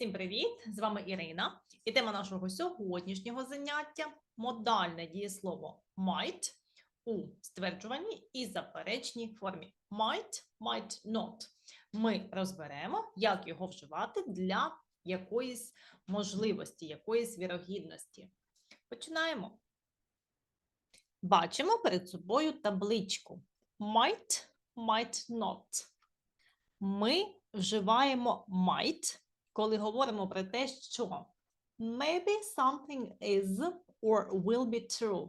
Всім привіт! З вами Ірина. І тема нашого сьогоднішнього заняття модальне дієслово might у стверджуванні і заперечній формі. Might, might not. Ми розберемо, як його вживати для якоїсь можливості, якоїсь вірогідності. Починаємо. Бачимо перед собою табличку. Might, might not. Ми вживаємо might коли говоримо про те, що maybe something is or will be true.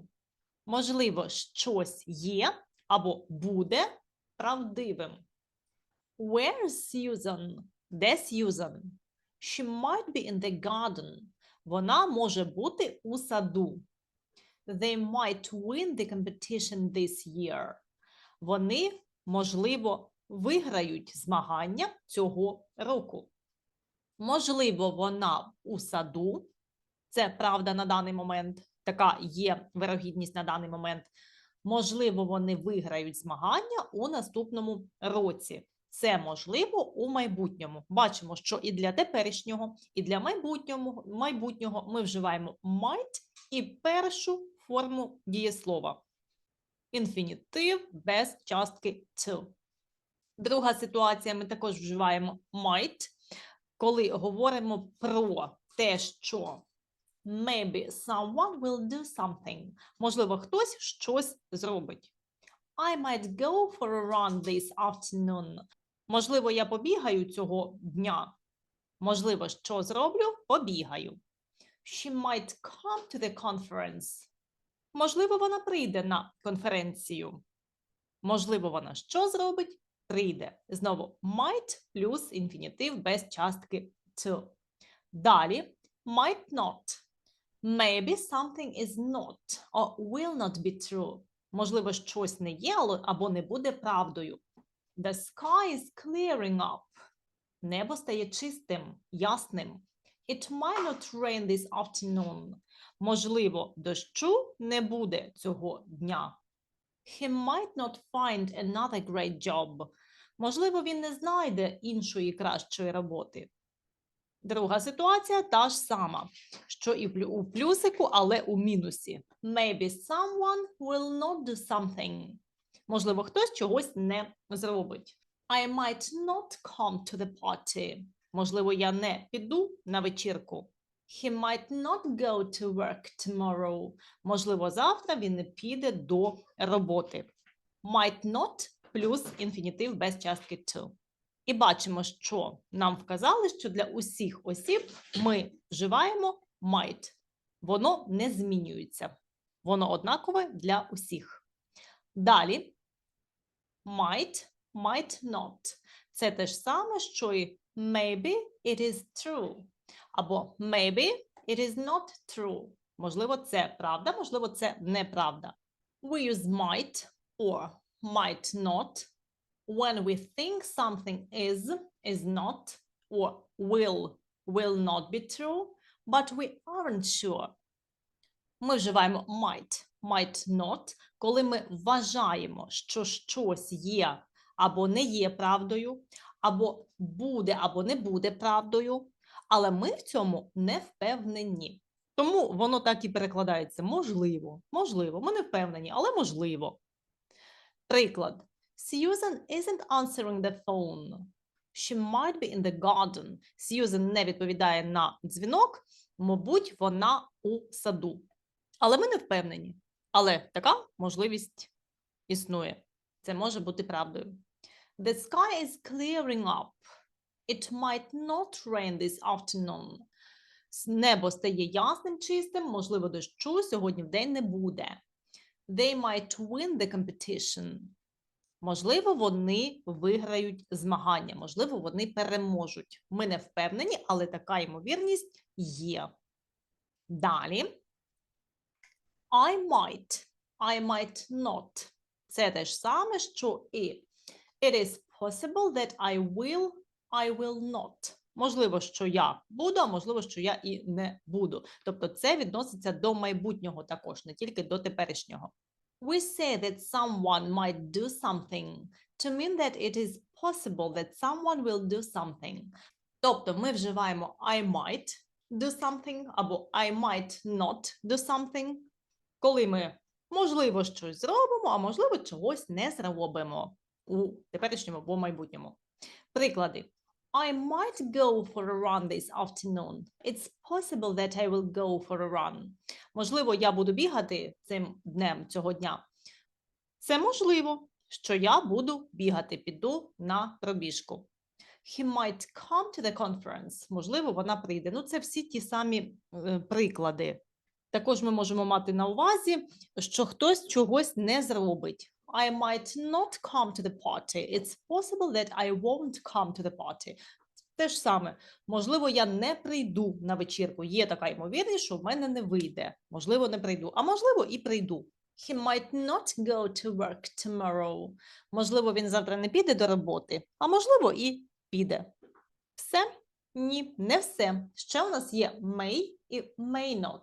Можливо, щось є або буде правдивим. Where's Susan? Де Susan? She might be in the garden. Вона може бути у саду. They might win the competition this year. Вони, можливо, виграють змагання цього року. Можливо, вона у саду. Це правда на даний момент. Така є вирогідність на даний момент. Можливо, вони виграють змагання у наступному році. Це можливо у майбутньому. Бачимо, що і для теперішнього, і для майбутнього майбутнього ми вживаємо might і першу форму дієслова. Інфінітив без частки to. Друга ситуація: ми також вживаємо might коли говоримо про те, що maybe someone will do something. Можливо, хтось щось зробить. I might go for a run this afternoon. Можливо, я побігаю цього дня. Можливо, що зроблю? Побігаю. She might come to the conference. Можливо, вона прийде на конференцію. Можливо, вона що зробить? Прийде. Знову might плюс інфінітив без частки to. Далі might not. Maybe something is not or will not be true. Можливо, щось не є або не буде правдою. The sky is clearing up. Небо стає чистим, ясним. It might not rain this afternoon. Можливо, дощу не буде цього дня. He might not find another great job. Можливо, він не знайде іншої кращої роботи. Друга ситуація та ж сама, що і у плюсику, але у мінусі. Maybe someone will not do something. Можливо, хтось чогось не зробить. I might not come to the party. Можливо, я не піду на вечірку. He might not go to work tomorrow. Можливо, завтра він не піде до роботи. Might not плюс інфінітив без частки to. І бачимо, що нам вказали, що для усіх осіб ми вживаємо might. Воно не змінюється. Воно однакове для усіх. Далі might, might not. Це те ж саме, що і maybe it is true. Або maybe it is not true. Можливо, це правда, можливо, це неправда. We use might or might not when we think something is, is not, or will, will not be true, but we aren't sure. Ми вживаємо might, might not, коли ми вважаємо, що щось є або не є правдою, або буде, або не буде правдою, але ми в цьому не впевнені. Тому воно так і перекладається можливо, можливо, ми не впевнені, але можливо. Приклад. Susan isn't answering the phone. She might be in the garden. Susan не відповідає на дзвінок, мабуть, вона у саду. Але ми не впевнені. Але така можливість існує. Це може бути правдою. The sky is clearing up. It might not rain this afternoon. Небо стає ясним, чистим, можливо, дощу сьогодні в день не буде. They might win the competition. Можливо, вони виграють змагання, можливо, вони переможуть. Ми не впевнені, але така ймовірність є. Далі. I might, I might not. Це те ж саме, що і. It is possible that I will, I will not. Можливо, що я буду, а можливо, що я і не буду. Тобто це відноситься до майбутнього також, не тільки до теперішнього. We say that someone might do something to mean that it is possible that someone will do something. Тобто ми вживаємо I might do something або I might not do something, коли ми, можливо, щось зробимо, а можливо, чогось не зробимо у теперішньому або майбутньому. Приклади. I might go for a run this afternoon. It's possible that I will go for a run. Можливо, я буду бігати цим днем цього дня. Це можливо, що я буду бігати, піду на пробіжку. He might come to the conference. Можливо, вона прийде. Ну, це всі ті самі е, приклади. Також ми можемо мати на увазі, що хтось чогось не зробить. I might not come to the party. It's possible that I won't come to the party. Те ж саме, можливо, я не прийду на вечірку. Є така ймовірність, що в мене не вийде. Можливо, не прийду, а можливо, і прийду. He might not go to work tomorrow. Можливо, він завтра не піде до роботи, а можливо, і піде. Все? Ні, не все. Ще у нас є may і may not.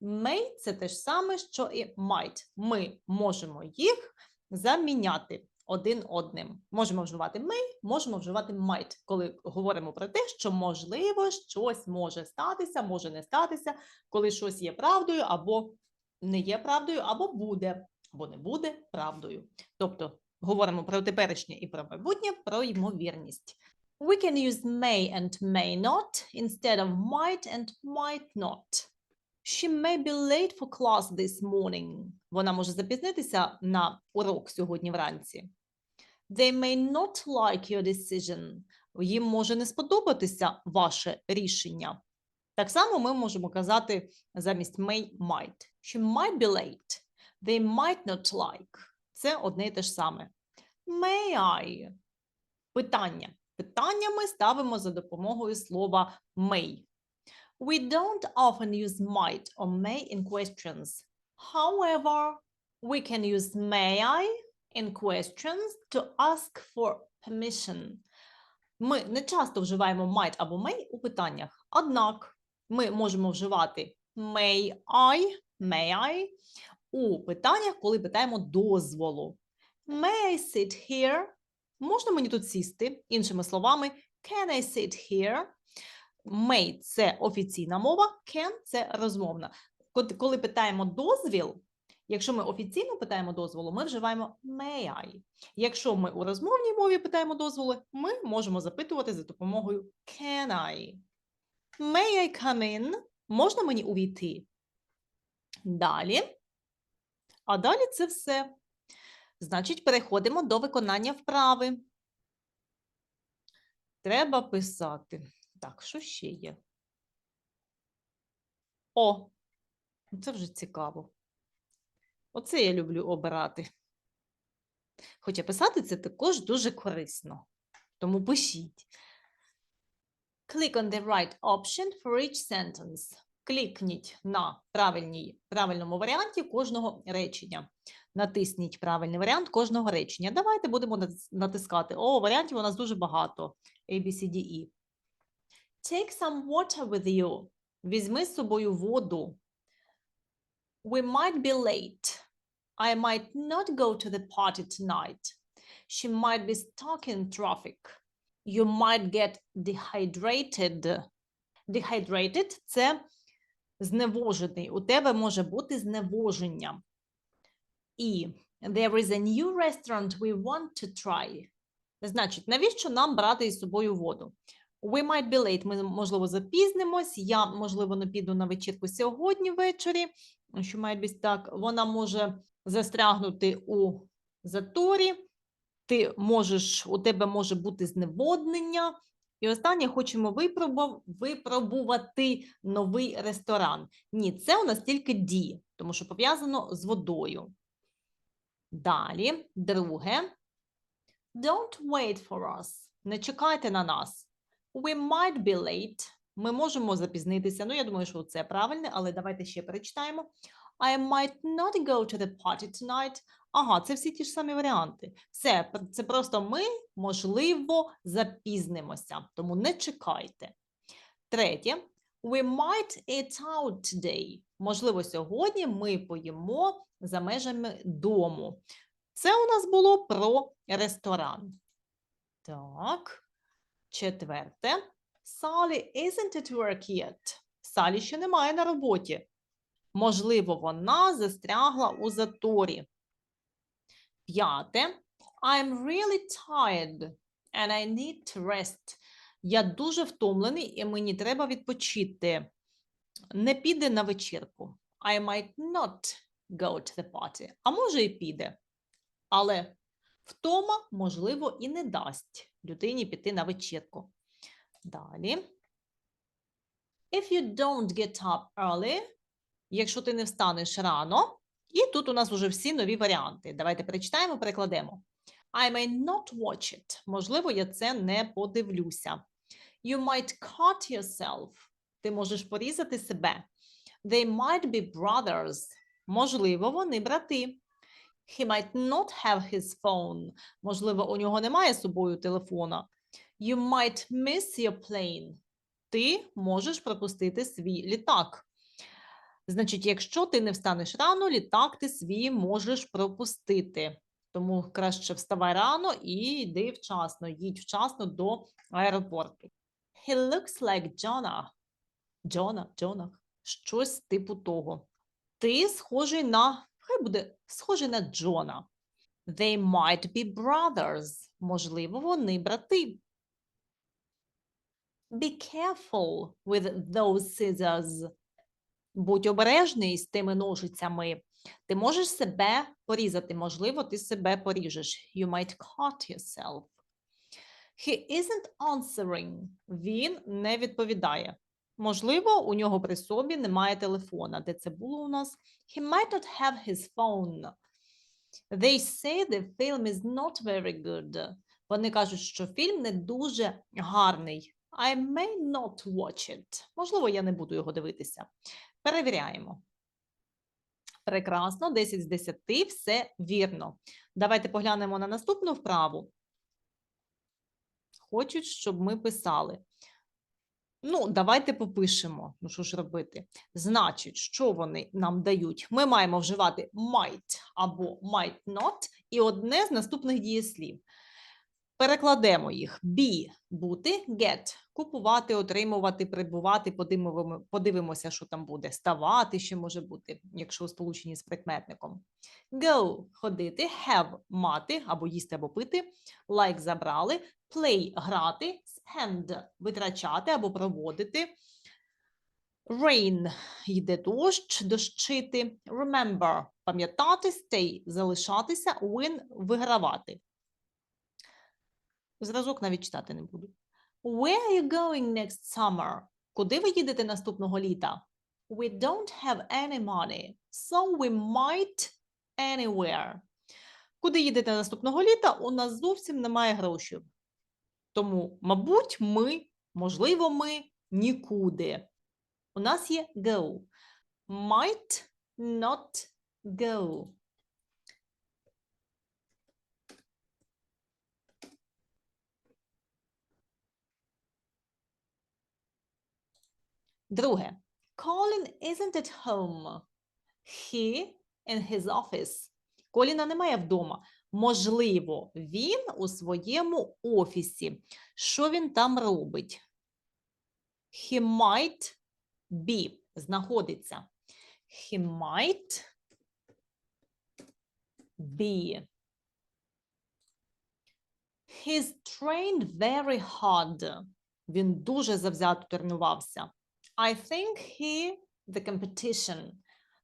May – це те ж саме, що і might. Ми можемо їх заміняти один одним. Можемо вживати may, можемо вживати might, коли говоримо про те, що можливо щось може статися, може не статися, коли щось є правдою або не є правдою, або буде, або не буде правдою. Тобто говоримо про теперішнє і про майбутнє, про ймовірність. We can use may and may not instead of might and might not. She may be late for class this morning. Вона може запізнитися на урок сьогодні вранці. They may not like your decision. Їм може не сподобатися ваше рішення. Так само ми можемо казати замість may might. She might be late. They might not like. Це одне і те ж саме. May I? Питання. Питання ми ставимо за допомогою слова may. We don't often use might or may in questions. However, we can use may I in questions to ask for permission. Ми не часто вживаємо might або may у питаннях. Однак ми можемо вживати may I, may I у питаннях, коли питаємо дозволу. May I sit here? Можна мені тут сісти? Іншими словами, can I sit here? May – це офіційна мова, can – це розмовна. Коли питаємо дозвіл, якщо ми офіційно питаємо дозволу, ми вживаємо may I. Якщо ми у розмовній мові питаємо дозволи, ми можемо запитувати за допомогою can I. May I come in? Можна мені увійти? Далі. А далі це все. Значить, переходимо до виконання вправи. Треба писати. Так, що ще є? О, це вже цікаво. Оце я люблю обирати. Хоча писати це також дуже корисно. Тому пишіть. Click on the right option for each sentence. Клікніть на правильній, правильному варіанті кожного речення. Натисніть правильний варіант кожного речення. Давайте будемо натискати. О, варіантів у нас дуже багато. A, B, C, D, E. Take some water with you. Візьми з собою воду. We might be late. I might not go to the party tonight. She might be stuck in traffic. You might get dehydrated. Dehydrated – це зневожений. У тебе може бути зневоження. І there is a new restaurant we want to try. Значить, навіщо нам брати із собою воду? We might be late. Ми, можливо, запізнимось. Я, можливо, не піду на вечірку сьогодні ввечері. Що might be так, вона може застрягнути у заторі. Ти можеш, у тебе може бути зневоднення. І останнє хочемо випробу- випробувати новий ресторан. Ні, це у нас тільки D, тому що пов'язано з водою. Далі, друге. Don't wait for us. Не чекайте на нас. We might be late. Ми можемо запізнитися. Ну, я думаю, що це правильне, але давайте ще перечитаємо. I might not go to the party tonight. Ага, це всі ті ж самі варіанти. Все, це просто ми, можливо, запізнимося, тому не чекайте. Третє. We might eat out today. Можливо, сьогодні ми поїмо за межами дому. Це у нас було про ресторан. Так, четверте. Sally isn't at work yet. Салі ще немає на роботі. Можливо, вона застрягла у заторі. П'яте. I'm really tired and I need to rest. Я дуже втомлений і мені треба відпочити. Не піде на вечірку. I might not go to the party. А може і піде. Але втома, можливо, і не дасть людині піти на вечірку. Далі. If you don't get up early, якщо ти не встанеш рано, і тут у нас вже всі нові варіанти. Давайте перечитаємо, перекладемо. I may not watch it. Можливо, я це не подивлюся. You might cut yourself. Ти можеш порізати себе. They might be brothers. Можливо, вони брати. He might not have his phone. Можливо, у нього немає з собою телефона. You might miss your plane. Ти можеш пропустити свій літак. Значить, якщо ти не встанеш рано, літак ти свій можеш пропустити. Тому краще вставай рано і йди вчасно, їдь вчасно до аеропорту. He looks like Jonah. Jonah, Jonah. Щось типу того. Ти схожий на, хай буде схожий на Джона. They might be brothers. Можливо, вони брати. Be careful with those scissors. Будь обережний з тими ножицями. Ти можеш себе порізати. Можливо, ти себе поріжеш. You might cut yourself. He isn't answering. Він не відповідає. Можливо, у нього при собі немає телефона. Де це було у нас? He might not have his phone. They say the film is not very good. Вони кажуть, що фільм не дуже гарний. I may not watch it. Можливо, я не буду його дивитися. Перевіряємо. Прекрасно, 10 з 10, все вірно. Давайте поглянемо на наступну вправу. Хочуть, щоб ми писали. Ну, давайте попишемо. Ну, що ж робити? Значить, що вони нам дають? Ми маємо вживати might або might not і одне з наступних дієслів. Перекладемо їх. Be – бути, get – купувати, отримувати, придбувати, подивимо- подивимося, що там буде. Ставати ще може бути, якщо у сполученні з прикметником. Go – ходити, have – мати, або їсти, або пити. Like – забрали. Play – грати. Spend – витрачати або проводити. Rain – йде дощ, дощити. Remember – пам'ятати. Stay – залишатися. Win – вигравати. Зразок навіть читати не буду. Where are you going next summer? Куди ви їдете наступного літа? We don't have any money, so we might anywhere. Куди їдете наступного літа? У нас зовсім немає грошей. Тому, мабуть, ми, можливо, ми нікуди. У нас є go. Might not go. Друге. Colin isn't at home. He in his office. Коліна немає вдома. Можливо, він у своєму офісі. Що він там робить? He might be. Знаходиться. He might be. He's trained very hard. Він дуже завзято тренувався. I think he the competition.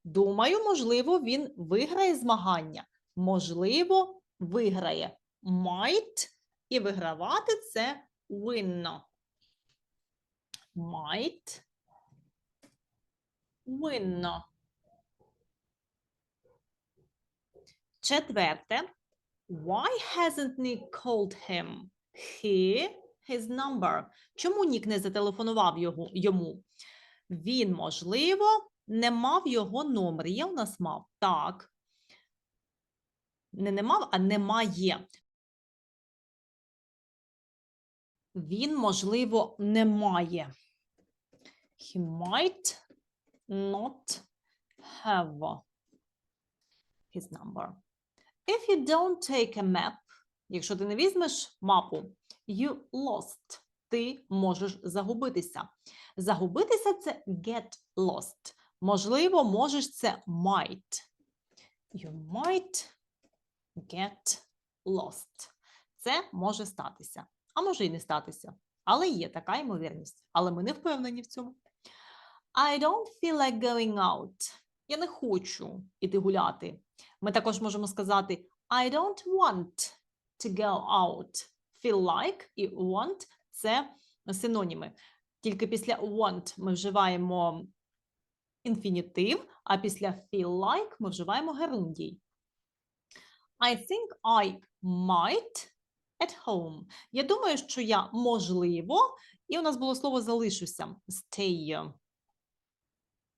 Думаю, можливо, він виграє змагання. Можливо, виграє. Might і вигравати це win. Might win. Четверте. Why hasn't Nick called him? He, his number. Чому Нік не зателефонував його, йому? Він, можливо, не мав його номер. Є у нас мав? Так. Не не мав, а немає. Він, можливо, не має. He might not have his number. If you don't take a map, якщо ти не візьмеш мапу, you lost. ти можеш загубитися. Загубитися це get lost. Можливо, можеш це might. You might get lost. Це може статися. А може і не статися. Але є така ймовірність. Але ми не впевнені в цьому. I don't feel like going out. Я не хочу іти гуляти. Ми також можемо сказати I don't want to go out. Feel like і want – це синоніми. Тільки після want ми вживаємо інфінітив, а після feel like ми вживаємо герундій. I think I might at home. Я думаю, що я можливо, і у нас було слово залишуся. Stay.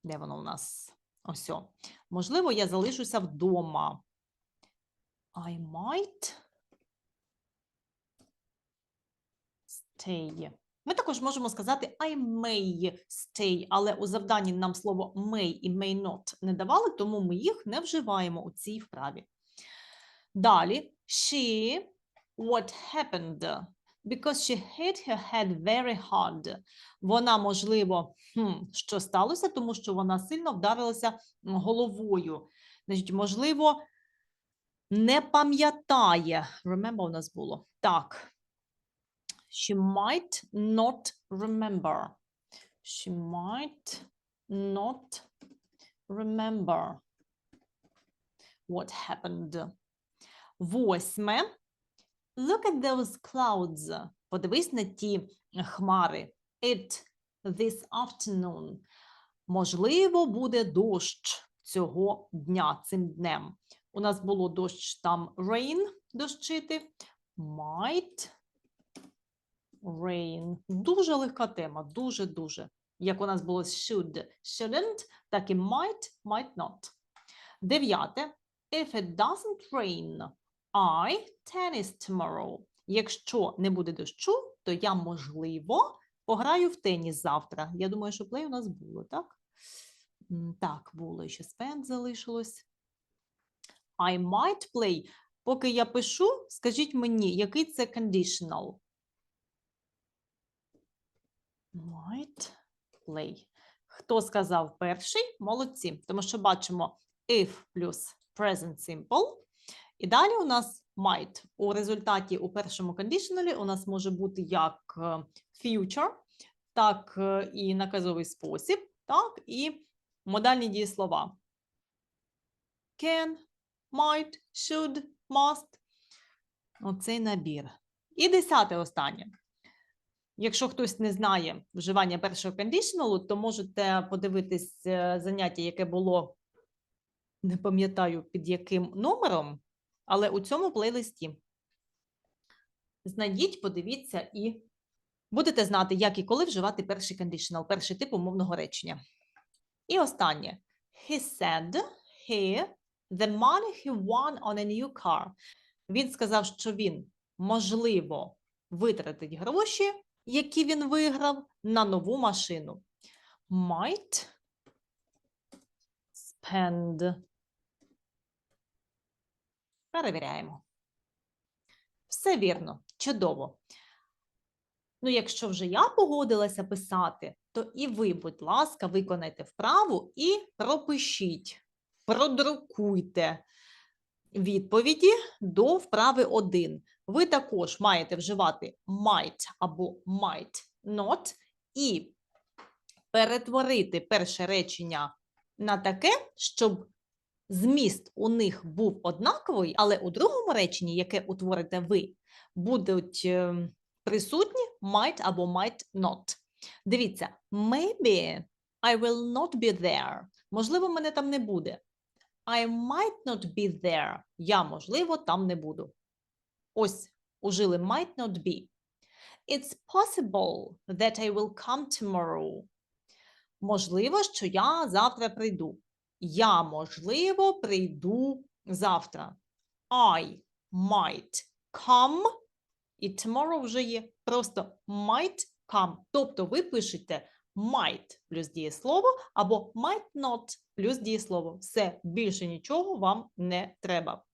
Де воно у нас? Ось. Можливо, я залишуся вдома. I might stay. Також можемо сказати I may stay, але у завданні нам слово may і may not не давали, тому ми їх не вживаємо у цій вправі. Далі, she, what happened? Because she hit her head very hard. Вона, можливо, хм, що сталося, тому що вона сильно вдарилася головою. Значить, можливо, не пам'ятає. Remember у нас було. Так. She might not remember. She might not remember what happened. Восьме. Look at those clouds. Подивись на ті хмари. It this afternoon. Можливо, буде дощ цього дня, цим днем. У нас було дощ там rain, дощити. Might rain. Дуже легка тема, дуже-дуже. Як у нас було should, shouldn't, так і might, might not. Дев'яте. If it doesn't rain, I tennis tomorrow. Якщо не буде дощу, то я, можливо, пограю в теніс завтра. Я думаю, що плей у нас було, так? Так, було ще spend залишилось. I might play. Поки я пишу, скажіть мені, який це conditional? Might play. Хто сказав перший? Молодці. Тому що бачимо if плюс present simple. І далі у нас might. У результаті у першому conditional у нас може бути як е, future, так е, і наказовий спосіб, так і модальні дієслова. Can, might, should, must. Оцей набір. І десяте останнє. Якщо хтось не знає вживання першого кондишналу, то можете подивитись е, заняття, яке було, не пам'ятаю під яким номером, але у цьому плейлисті. Знайдіть, подивіться і будете знати, як і коли вживати перший кондишнал, перший тип умовного речення. І останнє. He said he the money he won on a new car. Він сказав, що він, можливо, витратить гроші, які він виграв, на нову машину. Might spend. Перевіряємо. Все вірно, чудово. Ну, якщо вже я погодилася писати, то і ви, будь ласка, виконайте вправу і пропишіть, продрукуйте відповіді до вправи 1. Ви також маєте вживати might або might not і перетворити перше речення на таке, щоб зміст у них був однаковий, але у другому реченні, яке утворите ви, будуть е, присутні might або might not. Дивіться, maybe I will not be there. Можливо, мене там не буде. I might not be there. Я, можливо, там не буду. Ось ужили might not be. It's possible that I will come tomorrow. Можливо, що я завтра прийду. Я, можливо, прийду завтра. I might come. І tomorrow вже є просто might come. Тобто ви пишете might плюс дієслово або might not плюс дієслово. Все, більше нічого вам не треба.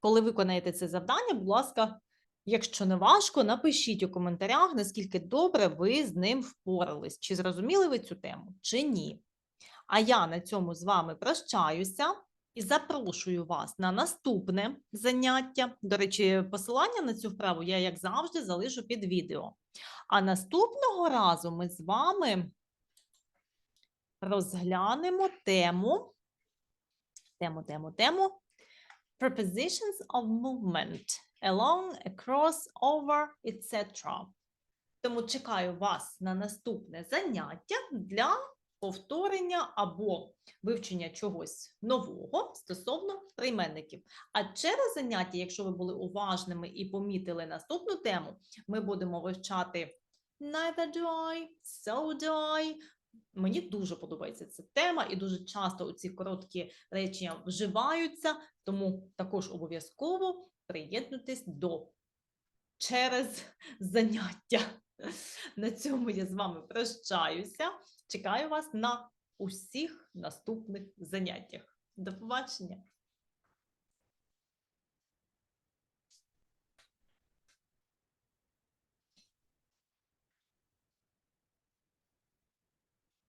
Коли виконаєте це завдання, будь ласка, Якщо не важко, напишіть у коментарях, наскільки добре ви з ним впорались. Чи зрозуміли ви цю тему, чи ні. А я на цьому з вами прощаюся і запрошую вас на наступне заняття. До речі, посилання на цю вправу я, як завжди, залишу під відео. А наступного разу ми з вами розглянемо тему, тему, тему, тему prepositions of movement along, across, over, etc. Тому чекаю вас на наступне заняття для повторення або вивчення чогось нового стосовно прийменників. А через заняття, якщо ви були уважними і помітили наступну тему, ми будемо вивчати neither do I, so do I. Мені дуже подобається ця тема, і дуже часто ці короткі речення вживаються, тому також обов'язково приєднуйтесь до через заняття. На цьому я з вами прощаюся. Чекаю вас на усіх наступних заняттях. До побачення!